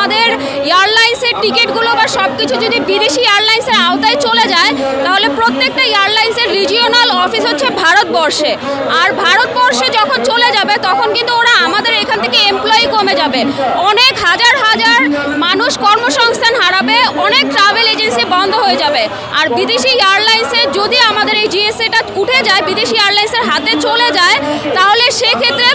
আমাদের এয়ারলাইন্সের টিকিটগুলো বা সব কিছু যদি বিদেশি এয়ারলাইন্সের আওতায় চলে যায়, তাহলে প্রত্যেকটা এয়ারলাইন্সের রিজিওনাল অফিস হচ্ছে ভারতবর্ষে। আর ভারতবর্ষে যখন চলে যাবে, তখন কিন্তু ওরা আমাদের এখান থেকে এমপ্লয়ি কমে যাবে। অনেক হাজার হাজার মানুষ কর্মসংস্থান হারাবে, অনেক ট্রাভেল এজেন্সি বন্ধ হয়ে যাবে। আর বিদেশি এয়ারলাইন্সে যদি আমাদের এই জিএসএটা উঠে যায়, বিদেশি এয়ারলাইন্সের হাতে চলে যায়, তাহলে সেক্ষেত্রে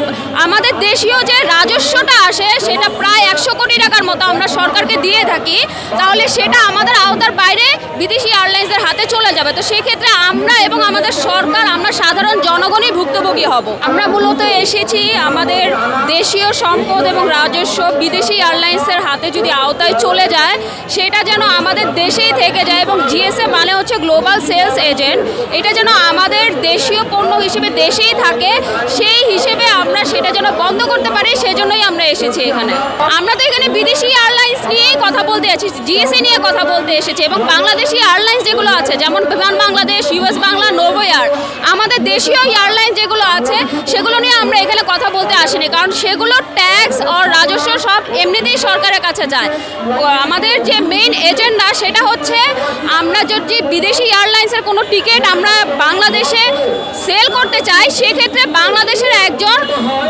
আমাদের দেশীয় যে রাজস্বটা আসে, সেটা প্রায় একশো কোটি টাকার মতো আমরা সরকারকে দিয়ে থাকি। তাহলে সেটা আমাদের আওতার বাইরে বিদেশি এয়ারলাইন্সের হাতে চলে যাবে। তো সেক্ষেত্রে আমরা এবং আমাদের সরকার, আমরা সাধারণ জনগণই ভুক্তভোগী হব। আমরা মূলত এসেছি আমাদের দেশীয় সম্পদ এবং রাজস্ব, বিদেশি এয়ারলাইন্সের হাতে যদি আওতায় চলে যায়, সেটা যেন আমাদের দেশেই থেকে যায় এবং জিএসএ মানে হচ্ছে গ্লোবাল সেলস এজেন্ট এটা যেন আমাদের দেশীয় পণ্য হিসেবে দেশেই থাকে, সেই হিসেবে আমরা সেটা যেন বন্ধ করতে পারি, সেজন্যই আমরা এসেছি এখানে। আমরা তো এখানে বিদেশি এয়ারলাইন্স নিয়েই কথা বলতে এসেছি জিএসএ নিয়ে কথা বলতে এসেছি এবং বাংলাদেশি এয়ারলাইন্স যেগুলো আছে, যেমন বিমান বাংলাদেশ ইউএস বাংলা নোভো এয়ার আমাদের দেশীয় এয়ারলাইন যেগুলো আছে, সেগুলো নিয়ে আমরা এখানে কথা বলতে আসিনি। কারণ সেগুলো ট্যাক্স আর রাজস্ব সব এমনিতেই সরকারের কাছে যায়। আমাদের যে মেইন এজেন্ডা সেটা হচ্ছে, আমরা যদি বিদেশি এয়ারলাইন্সের কোনো টিকিট আমরা বাংলাদেশে সেল করতে চাই, সেক্ষেত্রে বাংলাদেশের একজন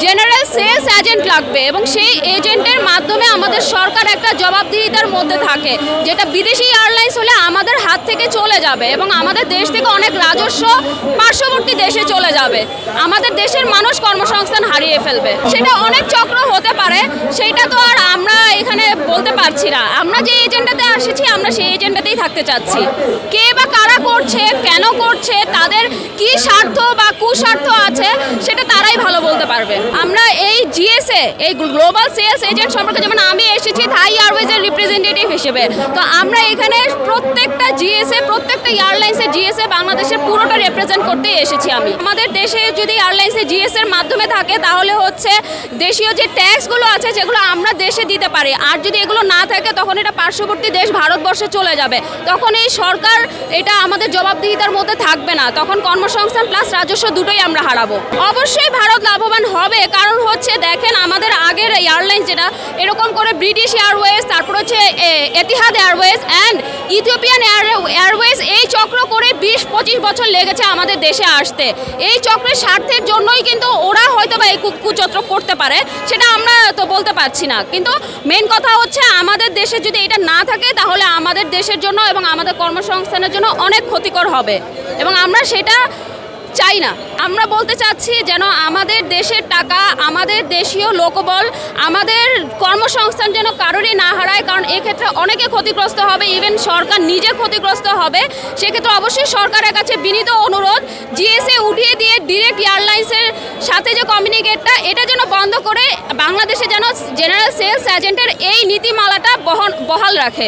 জেনারেল সেলস এজেন্ট লাগবে এবং সেই এজেন্টের মাধ্যমে আমাদের সরকার একটা জবাবদিহিতার মধ্যে থাকে, যেটা বিদেশি এয়ারলাইন্স হলে আমাদের হাত থেকে চলে যাবে এবং আমাদের দেশ থেকে অনেক রাজস্ব পার্শ্ববর্তী দেশে চলে যাবে। আমাদের দেশের মানুষ কর্মসংস্থান হারিয়ে ফেলবে। সেটা অনেক চক্র হতে পারে, সেটা তো আর আমরা এখানে পারছি না। আমরা যে এজেন্ডাতে এসেছি আমরা সেই এজেন্ডাতেই থাকতে চাচ্ছি। কে বা কারা করছে, কেন করছে, তাদের কি স্বার্থ বা কুস্বার্থ আছে, সেটা তারাই ভালো বলতে পারবে। আমরা এই জিএসএ, এই গ্লোবাল সেলস এজেন্ট সম্পর্কে যেমন আমি এসেছি, থাই এয়ারওয়েজের রিপ্রেজেন্টেটিভ হিসেবে। তো আমরা এখানে প্রত্যেকটা জিএসএ প্রত্যেকটা এয়ারলাইন্সের জিএসএ বাংলাদেশের পুরোটা রিপ্রেজেন্ট করতে এসেছি আমি। আমাদের দেশে যদি এয়ারলাইন্সের জিএস এর মাধ্যমে থাকে, তাহলে হচ্ছে দেশীয় যে ট্যাক্সগুলো আছে, যেগুলো আমরা দেশে দিতে পারি। আর যদি এগুলো না থাকে, তখন এটা পার্শ্ববর্তী দেশ ভারতবর্ষে চলে যাবে। তখন এই সরকার এটা আমাদের জবাবদিহিতার মধ্যে থাকবে না। তখন কর্মসংস্থান প্লাস রাজস্ব দুটোই আমরা হারাবো। অবশ্যই ভারত লাভবান হবে, কারণ হচ্ছে দেখেন আমাদের আগের এয়ারলাইন যেটা, এরকম করে ব্রিটিশ এয়ারওয়েজ তারপর হচ্ছে Etihad Airways and Ethiopian Airways এই পঁচিশ বছর লেগেছে আমাদের দেশে আসতে। এই চক্রের স্বার্থের জন্যই কিন্তু ওরা হয়তো বা এই কু- কুচক্র করতে পারে, সেটা আমরা তো বলতে পারছি না। কিন্তু মেন কথা হচ্ছে আমাদের দেশে যদি এটা না থাকে, তাহলে আমাদের দেশের জন্য এবং আমাদের কর্মসংস্থানের জন্য অনেক ক্ষতিকর হবে। এবং আমরা সেটা চাই না। আমরা বলতে চাচ্ছি যেন আমাদের দেশের টাকা, আমাদের দেশীয় লোকবল, আমাদের কর্মসংস্থান যেন কারোরই না হারায়, কারণ এক্ষেত্রে অনেকে ক্ষতিগ্রস্ত হবে। ইভেন সরকার নিজে ক্ষতিগ্রস্ত হবে। সেক্ষেত্রে অবশ্যই সরকারের কাছে বিনীত অনুরোধ জিএসএ উঠিয়ে দিয়ে ডিরেক্ট এয়ারলাইন্সের সাথে যে কমিউনিকেটটা এটা যেন বন্ধ করে বাংলাদেশে যেন জেনারেল সেলস এজেন্টের এই নীতিমালাটা বহন বহাল রাখে।